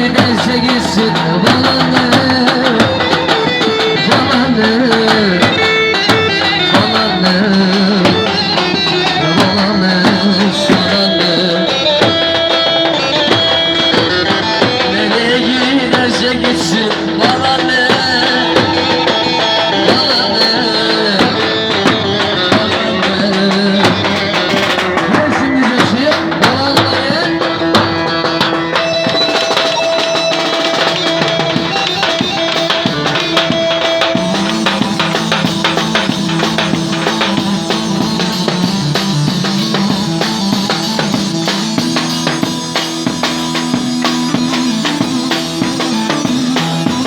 giderse gitsin Balında